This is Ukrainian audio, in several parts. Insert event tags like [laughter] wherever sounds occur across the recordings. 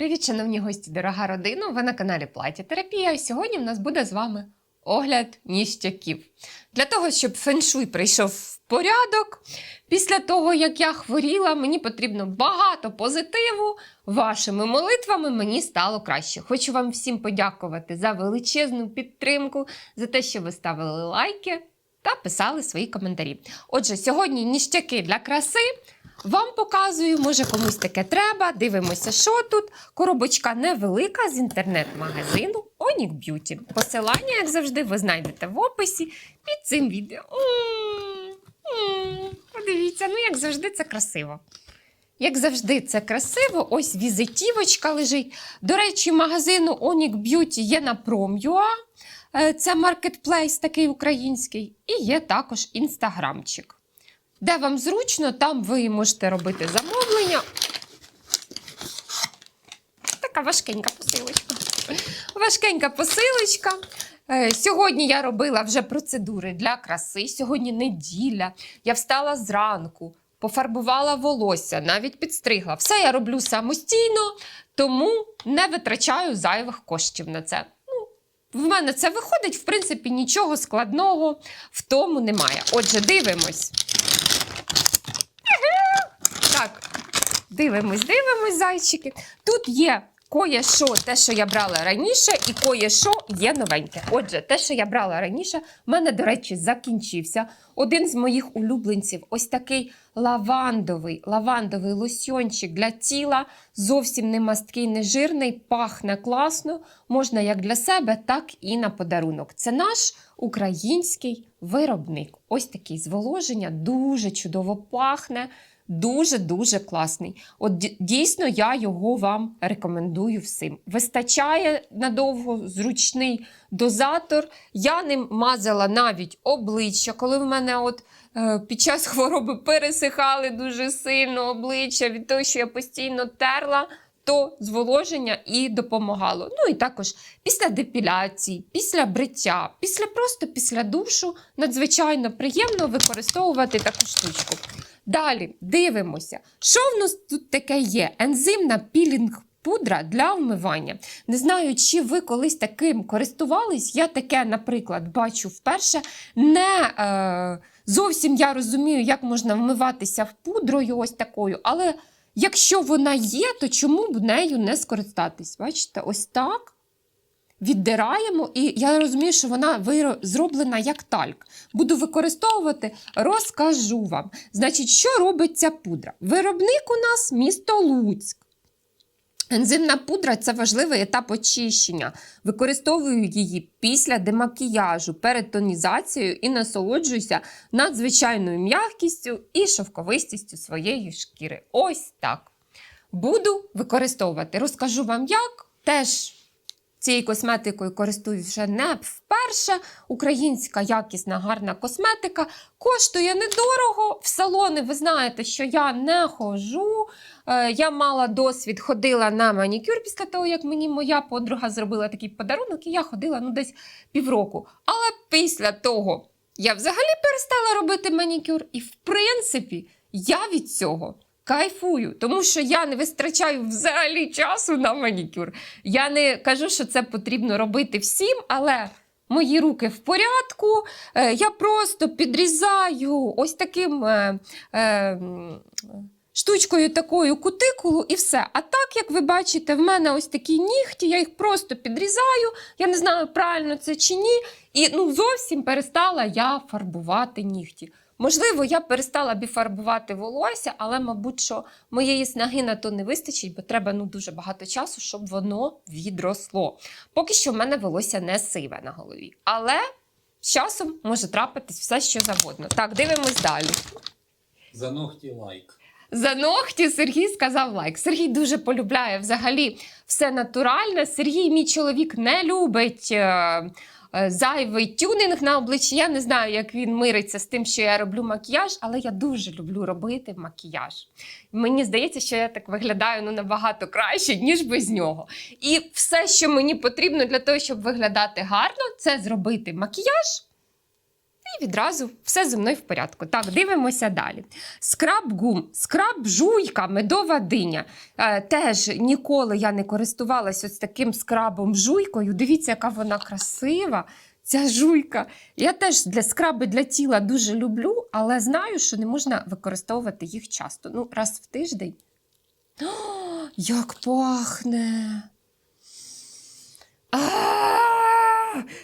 Привіт, шановні гості, дорога родина! Ви на каналі Плаття Терапія. Сьогодні в нас буде з вами огляд ніщаків. Для того, щоб феншуй прийшов в порядок, після того, як я хворіла, мені потрібно багато позитиву. Вашими молитвами мені стало краще. Хочу вам всім подякувати за величезну підтримку, за те, що ви ставили лайки та писали свої коментарі. Отже, сьогодні ніщаки для краси. Вам показую, може комусь таке треба. Дивимося, що тут. Коробочка невелика з інтернет-магазину Onic Beauty. Посилання, як завжди, ви знайдете в описі під цим відео. Подивіться, ну як завжди, це красиво. Як завжди, це красиво. Ось візитівочка лежить. До речі, магазину Onic Beauty є на Prom.ua. Е, Це маркетплейс такий український. І є також інстаграмчик. Де вам зручно, там ви можете робити замовлення. Така важкенька посилочка. Важкенька посилочка. Е, Сьогодні я робила вже процедури для краси. Сьогодні неділя. Я встала зранку, пофарбувала волосся, навіть підстригла. Все я роблю самостійно, тому не витрачаю зайвих коштів на це. В мене це виходить, в принципі, нічого складного в тому немає. Отже, дивимось. Так, дивимось, дивимось, зайчики. Тут є кое-що, те, що я брала раніше, і кое-що є новеньке. Отже, те, що я брала раніше, в мене, до речі, закінчився. Один з моїх улюбленців ось такий лавандовий, лавандовий лосьончик для тіла. Зовсім не масткий, не жирний, пахне класно. Можна як для себе, так і на подарунок. Це наш український виробник. Ось такий зволоження, дуже чудово пахне. Дуже-дуже класний. От дійсно я його вам рекомендую всім. Вистачає надовго зручний дозатор. Я ним мазала навіть обличчя, коли в мене от е, під час хвороби пересихали дуже сильно обличчя від того, що я постійно терла. То зволоження і допомагало. Ну і також після депіляції, після бриття, після просто після душу надзвичайно приємно використовувати таку штучку. Далі дивимося, що в нас тут таке є? Ензимна пілінг. Пудра для вмивання. Не знаю, чи ви колись таким користувались. Я таке, наприклад, бачу вперше. Не е, зовсім я розумію, як можна вмиватися в пудрою, ось такою. Але якщо вона є, то чому б нею не скористатись? Бачите, ось так віддираємо, і я розумію, що вона зроблена як тальк. Буду використовувати, розкажу вам. Значить, що робить ця пудра? Виробник у нас місто Луцьк. Ензимна пудра це важливий етап очищення. Використовую її після демакіяжу, перед тонізацією і насолоджуюся надзвичайною м'якістю і шовковистістю своєї шкіри. Ось так. Буду використовувати. Розкажу вам як. Теж цією косметикою користуюсь вже не вперше. Українська якісна гарна косметика коштує недорого. В салони ви знаєте, що я не ходжу. Е, Я мала досвід, ходила на манікюр після того, як мені моя подруга зробила такий подарунок, і я ходила ну, десь півроку. Але після того я взагалі перестала робити манікюр, і в принципі я від цього. Кайфую, тому що я не витрачаю взагалі часу на манікюр. Я не кажу, що це потрібно робити всім, але мої руки в порядку. Е, я просто підрізаю ось таким е, е, штучкою такою кутикулу і все. А так, як ви бачите, в мене ось такі нігті, я їх просто підрізаю. Я не знаю, правильно це чи ні. І ну, зовсім перестала я фарбувати нігті. Можливо, я перестала б і фарбувати волосся, але, мабуть, що моєї снаги на то не вистачить, бо треба ну, дуже багато часу, щоб воно відросло. Поки що в мене волосся не сиве на голові. Але з часом може трапитись все, що завгодно. Так, дивимось далі. За ногті лайк. За ногті Сергій сказав лайк. Сергій дуже полюбляє взагалі все натуральне. Сергій, мій чоловік, не любить. Е, Зайвий тюнинг на обличчі. Я не знаю, як він мириться з тим, що я роблю макіяж, але я дуже люблю робити макіяж. Мені здається, що я так виглядаю ну, набагато краще, ніж без нього. І все, що мені потрібно для того, щоб виглядати гарно, це зробити макіяж І відразу все зі мною в порядку. Так, дивимося далі. Скраб гум, скраб жуйка, медова диня. Е, теж ніколи я не користувалася ось таким скрабом жуйкою. Дивіться, яка вона красива. Ця жуйка. Я теж для скраби для тіла дуже люблю, але знаю, що не можна використовувати їх часто. Ну, раз в тиждень. О, як пахне! А!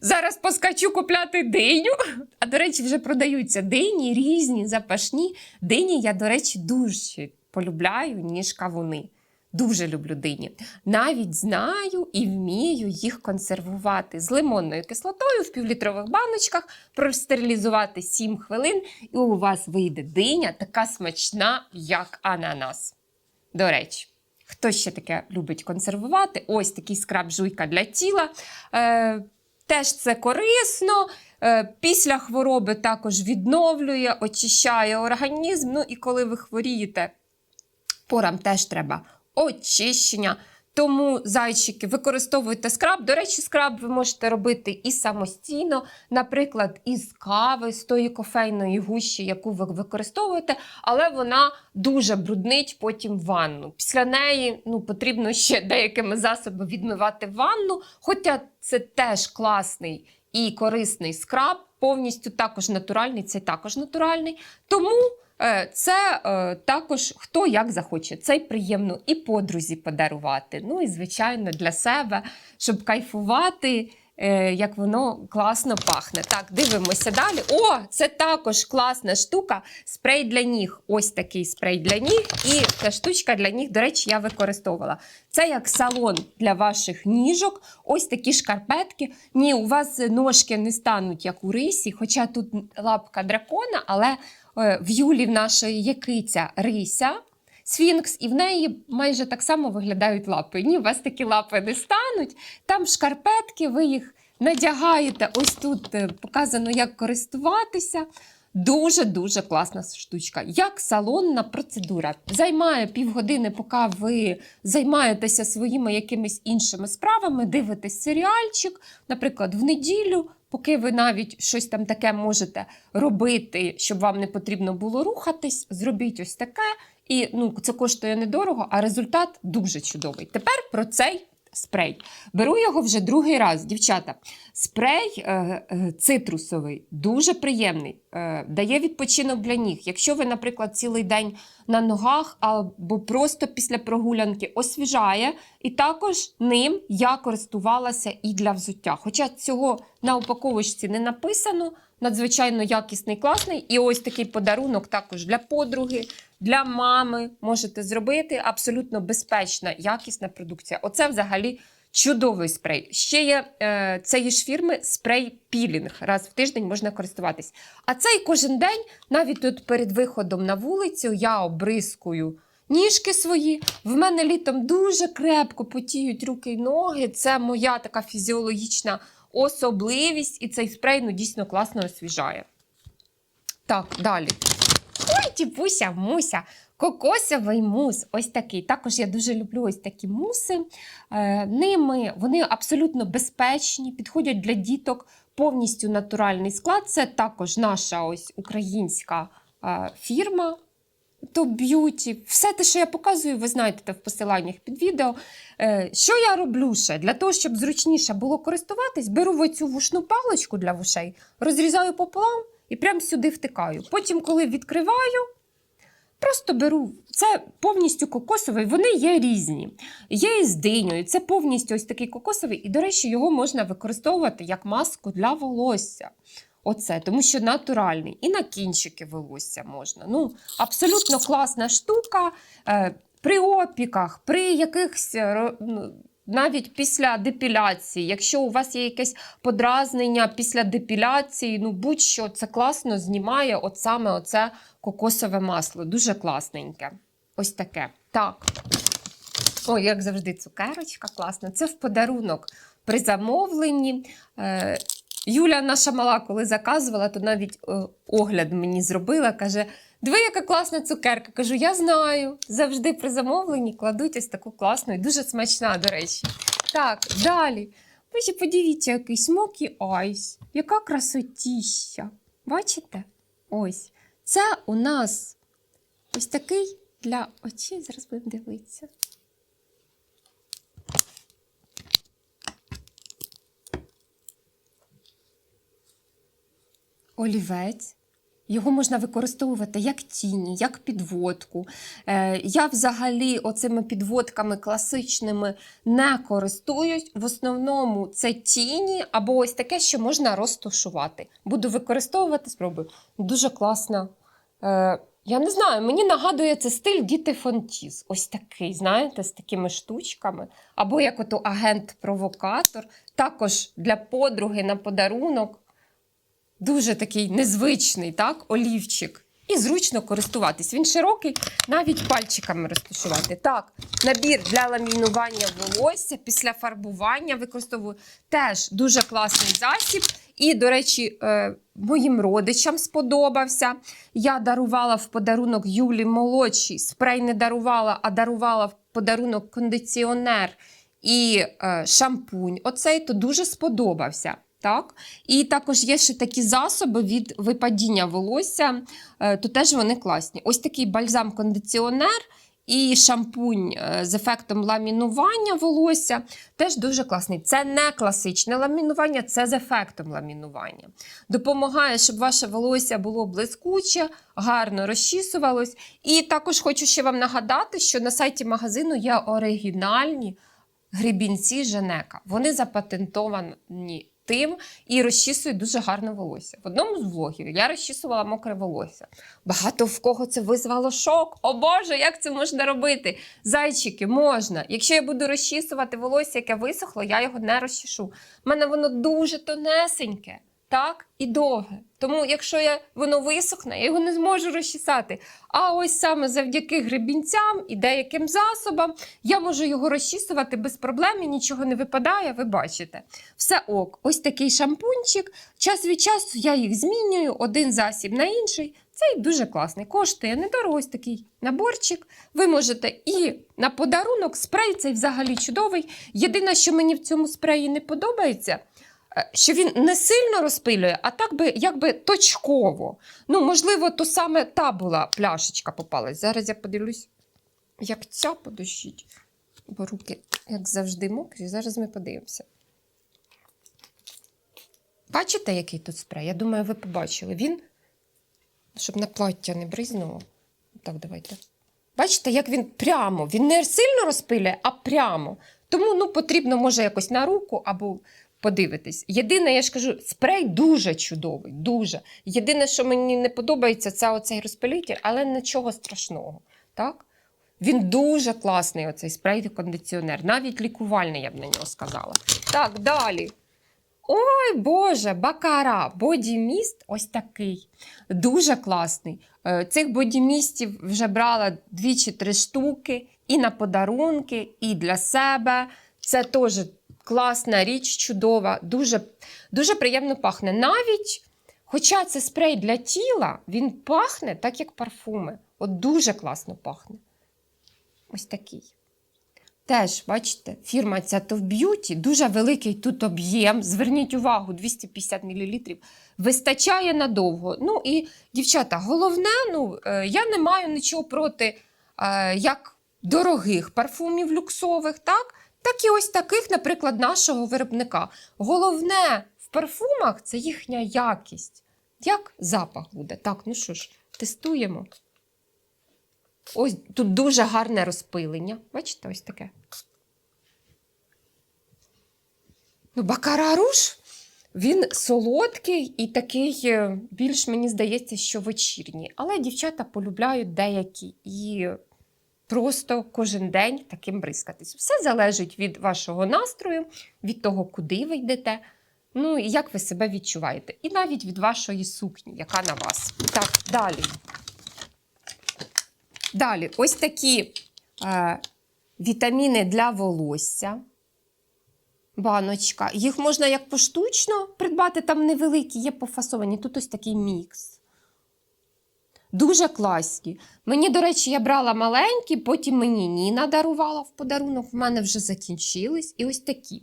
Зараз поскачу купляти диню. А до речі, вже продаються дині різні, запашні. Дині я, до речі, дуже полюбляю, ніж кавуни. Дуже люблю дині. Навіть знаю і вмію їх консервувати з лимонною кислотою в півлітрових баночках, простерилізувати 7 хвилин, і у вас вийде диня така смачна, як ананас. До речі, хто ще таке любить консервувати? Ось такий скраб жуйка для тіла. Е, теж це корисно. Е, після хвороби також відновлює, очищає організм. Ну і коли ви хворієте, порам теж треба очищення. Тому, зайчики, використовуйте скраб. До речі, скраб ви можете робити і самостійно, наприклад, із кави, з тої кофейної гущі, яку ви використовуєте, але вона дуже бруднить потім ванну. Після неї ну, потрібно ще деякими засобами відмивати ванну, хоча це теж класний і корисний скраб, повністю також натуральний, це також натуральний. Тому Це е, також хто як захоче. Це й приємно і подрузі подарувати. Ну і, звичайно, для себе, щоб кайфувати, е, як воно класно пахне. Так, дивимося далі. О, це також класна штука. Спрей для ніг. Ось такий спрей для ніг. І ця штучка для ніг, до речі, я використовувала. Це як салон для ваших ніжок. Ось такі шкарпетки. Ні, у вас ножки не стануть як у рисі, хоча тут лапка дракона, але е, в Юлі в нашої є киця Рися. Сфінкс, і в неї майже так само виглядають лапи. Ні, у вас такі лапи не стануть. Там шкарпетки, ви їх надягаєте. Ось тут е, показано, як користуватися. Дуже-дуже класна штучка. Як салонна процедура. Займає півгодини, поки ви займаєтеся своїми якимись іншими справами, дивитесь серіальчик, наприклад, в неділю, поки ви навіть щось там таке можете робити, щоб вам не потрібно було рухатись, зробіть ось таке. І ну, це коштує недорого, а результат дуже чудовий. Тепер про цей спрей. Беру його вже другий раз, дівчата. Спрей е, е, цитрусовий, дуже приємний, е, дає відпочинок для ніг. Якщо ви, наприклад, цілий день на ногах або просто після прогулянки освіжає, і також ним я користувалася і для взуття. Хоча цього на упаковочці не написано, надзвичайно якісний, класний. І ось такий подарунок також для подруги, для мами можете зробити. Абсолютно безпечна, якісна продукція. Оце взагалі чудовий спрей. Ще є е, цієї ж фірми спрей пілінг. Раз в тиждень можна користуватись. А цей кожен день, навіть тут перед виходом на вулицю, я обрискую. Ніжки свої. В мене літом дуже крепко потіють руки й ноги. Це моя така фізіологічна особливість, і цей спрей ну, дійсно класно освіжає. Так, далі. Ой, тіпуся, муся. Кокосовий мус, ось такий. Також я дуже люблю ось такі муси. Е, ними вони абсолютно безпечні, підходять для діток, повністю натуральний склад. Це також наша ось українська е, фірма. То б'юті, все те, що я показую, ви знайдете в посиланнях під відео. Е, що я роблю ще? Для того, щоб зручніше було користуватись, беру оцю вушну паличку для вушей, розрізаю пополам і прямо сюди втикаю. Потім, коли відкриваю, просто беру. Це повністю кокосовий, вони є різні. Є із диньою, це повністю ось такий кокосовий, і, до речі, його можна використовувати як маску для волосся. Оце, тому що натуральний. І на кінчики волосся можна. Ну, абсолютно класна штука. Е, при опіках, при якихось е, ну, навіть після депіляції, якщо у вас є якесь подразнення після депіляції, ну будь-що це класно знімає от саме оце кокосове масло. Дуже класненьке. Ось таке. Так. Ой, як завжди, цукерочка класна. Це в подарунок при замовленні. Юля, наша мала, коли заказувала, то навіть е, огляд мені зробила. Каже: Диви, яка класна цукерка. Кажу, я знаю. Завжди при замовленні кладуть ось таку класну і дуже смачна, до речі. Так, далі. Ви подивіться, який смокі айс. Яка красотіща. Бачите? Ось. Це у нас ось такий для очей. Зараз будемо дивитися. Олівець. Його можна використовувати як тіні, як підводку. Е, я взагалі оцими підводками класичними не користуюсь. В основному це тіні або ось таке, що можна розташувати. Буду використовувати, спробую. Дуже класно. Е, я не знаю, мені нагадує це стиль Діти Фонтіз. Ось такий, знаєте, з такими штучками. Або як ото агент-провокатор. Також для подруги на подарунок. Дуже такий незвичний, так, олівчик. І зручно користуватись. Він широкий, навіть пальчиками розташувати. Так, набір для ламінування волосся після фарбування використовую теж дуже класний засіб. І, до речі, е, моїм родичам сподобався. Я дарувала в подарунок Юлі молодшій. Спрей не дарувала, а дарувала в подарунок кондиціонер і е, шампунь. Оцей то дуже сподобався. Так? І також є ще такі засоби від випадіння волосся, е, то теж вони класні. Ось такий бальзам-кондиціонер і шампунь е, з ефектом ламінування волосся теж дуже класний. Це не класичне ламінування, це з ефектом ламінування. Допомагає, щоб ваше волосся було блискуче, гарно розчісувалось. І також хочу ще вам нагадати, що на сайті магазину є оригінальні гребінці Женека. Вони запатентовані тим і розчісують дуже гарно волосся. В одному з влогів я розчісувала мокре волосся. Багато в кого це визвало шок. О Боже, як це можна робити? Зайчики, можна. Якщо я буду розчісувати волосся, яке висохло, я його не розчішу. У мене воно дуже тонесеньке. Так і довге. Тому, якщо я, воно висохне, я його не зможу розчісати. А ось саме завдяки гребінцям і деяким засобам я можу його розчісувати без проблем і нічого не випадає, ви бачите. Все ок. Ось такий шампунчик. Час від часу я їх змінюю, один засіб на інший. Цей дуже класний. Коштує недорого ось такий наборчик. Ви можете і на подарунок спрей цей взагалі чудовий. Єдине, що мені в цьому спреї не подобається. Е, Що він не сильно розпилює, а так би якби точково. Ну, можливо, то саме та була пляшечка попалась. Зараз я подивлюсь, як ця подощить. Бо руки, як завжди, мокрі. Зараз ми подивимося. Бачите, який тут спрей? Я думаю, ви побачили. Він, щоб на плаття не бризнуло. Так, давайте. Бачите, як він прямо, він не сильно розпилює, а прямо. Тому ну, потрібно, може, якось на руку або подивитись. Єдине, я ж кажу, спрей дуже чудовий, дуже. Єдине, що мені не подобається, це оцей розпилитель, але нічого страшного. Так? Він дуже класний, оцей спрей-кондиціонер. Навіть лікувальний, я б на нього сказала. Так, далі. Ой, Боже, бакара, бодіміст ось такий. Дуже класний. Е, Цих бодімістів вже брала дві чи три штуки і на подарунки, і для себе. Це теж класна річ, чудова, дуже, дуже приємно пахне. Навіть, хоча це спрей для тіла, він пахне так, як парфуми. От дуже класно пахне. Ось такий. Теж, бачите, фірма ця Top Beauty, дуже великий тут об'єм. Зверніть увагу, 250 мл. Вистачає надовго. Ну і, дівчата, головне, ну, е, я не маю нічого проти е, як дорогих парфумів люксових, так? Так і ось таких, наприклад, нашого виробника. Головне в парфумах це їхня якість. Як запах буде? Так, ну що ж, тестуємо. Ось тут дуже гарне розпилення. Бачите, ось таке. Ну, Бакара руж, він солодкий і такий, е, більш мені здається, що вечірній. Але дівчата полюбляють деякі і просто кожен день таким бризкатись. Все залежить від вашого настрою, від того, куди ви йдете. Ну і як ви себе відчуваєте. І навіть від вашої сукні, яка на вас. Так, далі. Далі, ось такі е, вітаміни для волосся. Баночка. Їх можна як поштучно придбати, там невеликі, є пофасовані. Тут ось такий мікс. Дуже класні. Мені, до речі, я брала маленькі, потім мені Ніна дарувала в подарунок. В мене вже закінчились. І ось такі.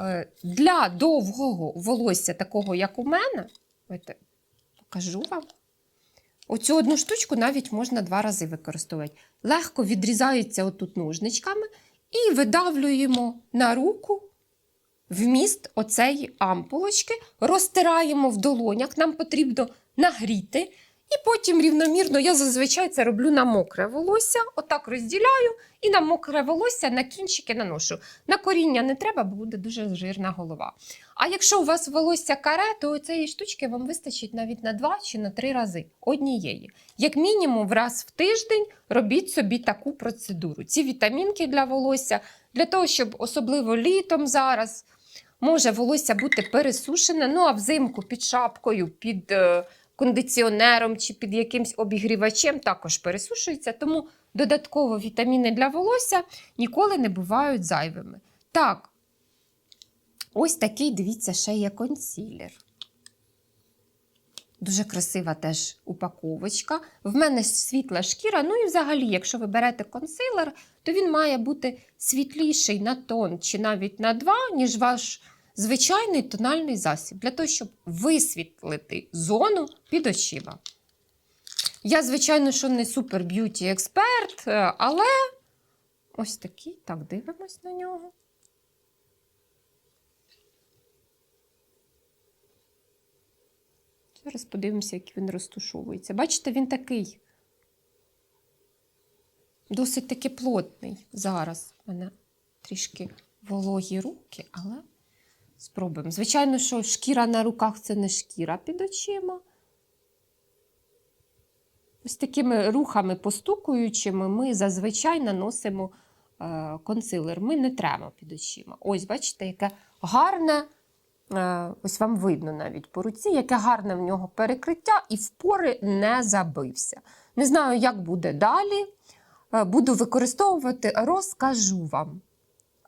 Е, Для довгого волосся, такого, як у мене, давайте Кажу вам. Оцю одну штучку навіть можна два рази використовувати. Легко відрізаються отут ножничками і видавлюємо на руку вміст оцеї ампулочки, розтираємо в долонях, нам потрібно нагріти. І потім рівномірно я зазвичай це роблю на мокре волосся. Отак розділяю і на мокре волосся на кінчики наношу. На коріння не треба, бо буде дуже жирна голова. А якщо у вас волосся каре, то цієї штучки вам вистачить навіть на два чи на три рази однієї. Як мінімум, раз в тиждень робіть собі таку процедуру. Ці вітамінки для волосся, для того, щоб особливо літом зараз може волосся бути пересушене. Ну а взимку під шапкою, під е, кондиціонером чи під якимсь обігрівачем також пересушується. Тому додатково вітаміни для волосся ніколи не бувають зайвими. Так, ось такий, дивіться, ще є консілер. Дуже красива теж упаковочка. В мене світла шкіра. Ну і взагалі, якщо ви берете консилер, то він має бути світліший на тон чи навіть на два, ніж ваш звичайний тональний засіб, для того, щоб висвітлити зону під очима. Я, звичайно, що не супер б'юті експерт, е, але ось такий. Так, дивимось на нього. Зараз подивимося, як він розтушовується. Бачите, він такий. Досить таки плотний. Зараз у мене трішки вологі руки, але спробуємо. Звичайно, що шкіра на руках це не шкіра під очима. Ось такими рухами постукуючими ми зазвичай наносимо е, консилер. Ми не тремо під очима. Ось, бачите, яке гарне, е, ось вам видно навіть по руці, яке гарне в нього перекриття і в пори не забився. Не знаю, як буде далі. Е, Буду використовувати, розкажу вам.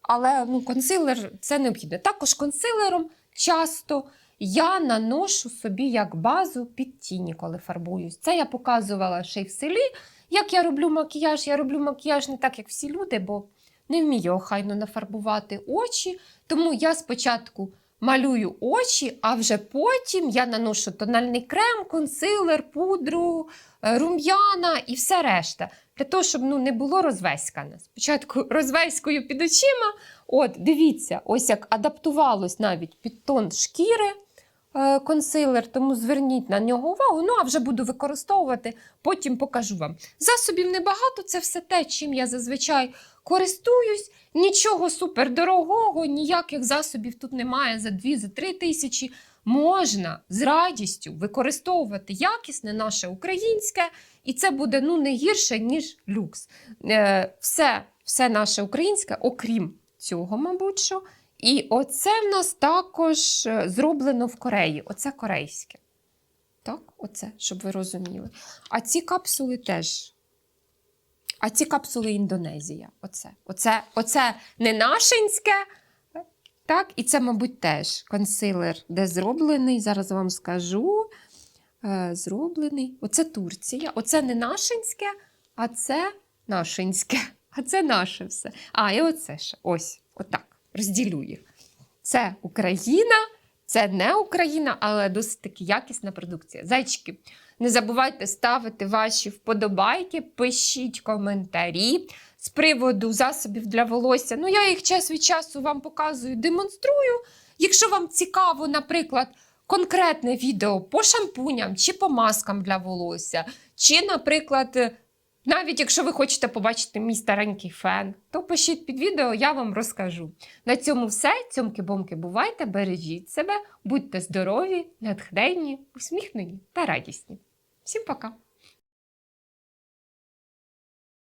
Але ну, консилер це необхідно. Також консилером часто я наношу собі як базу під тіні, коли фарбуюсь. Це я показувала ще й в селі. Як я роблю макіяж? Я роблю макіяж не так, як всі люди, бо не вмію охайно нафарбувати очі. Тому я спочатку малюю очі, а вже потім я наношу тональний крем, консилер, пудру, е, рум'яна і все решта. Для того, щоб ну, не було розвеськане. Спочатку [laughs] розвеською під очима. От, дивіться, ось як адаптувалось навіть під тон шкіри е, консилер, тому зверніть на нього увагу. Ну, а вже буду використовувати, потім покажу вам. Засобів небагато, це все те, чим я зазвичай користуюсь. Нічого супердорогого, ніяких засобів тут немає за 2-3 тисячі. Можна з радістю використовувати якісне наше українське, і це буде ну, не гірше, ніж люкс. Е, все, все наше українське, окрім цього, мабуть. що. І оце в нас також е, зроблено в Кореї. Оце корейське. Так, оце, щоб ви розуміли. А ці капсули теж. А ці капсули Індонезія. Оце. Оце, оце не нашинське. Так, і це, мабуть, теж консилер, де зроблений. Зараз вам скажу. Е, зроблений. Оце Турція. Оце не нашинське, а це нашинське. А це наше все. А, і оце ще. Ось, отак. Розділю їх. Це Україна, це не Україна, але досить таки якісна продукція. Зайчики, не забувайте ставити ваші вподобайки, пишіть коментарі з приводу засобів для волосся. Ну, я їх час від часу вам показую, демонструю. Якщо вам цікаво, наприклад, конкретне відео по шампуням чи по маскам для волосся, чи, наприклад, навіть якщо ви хочете побачити мій старенький фен, то пишіть під відео, я вам розкажу. На цьому все. Цьомки-бомки, бувайте, бережіть себе, будьте здорові, натхненні, усміхнені та радісні. Всім пока!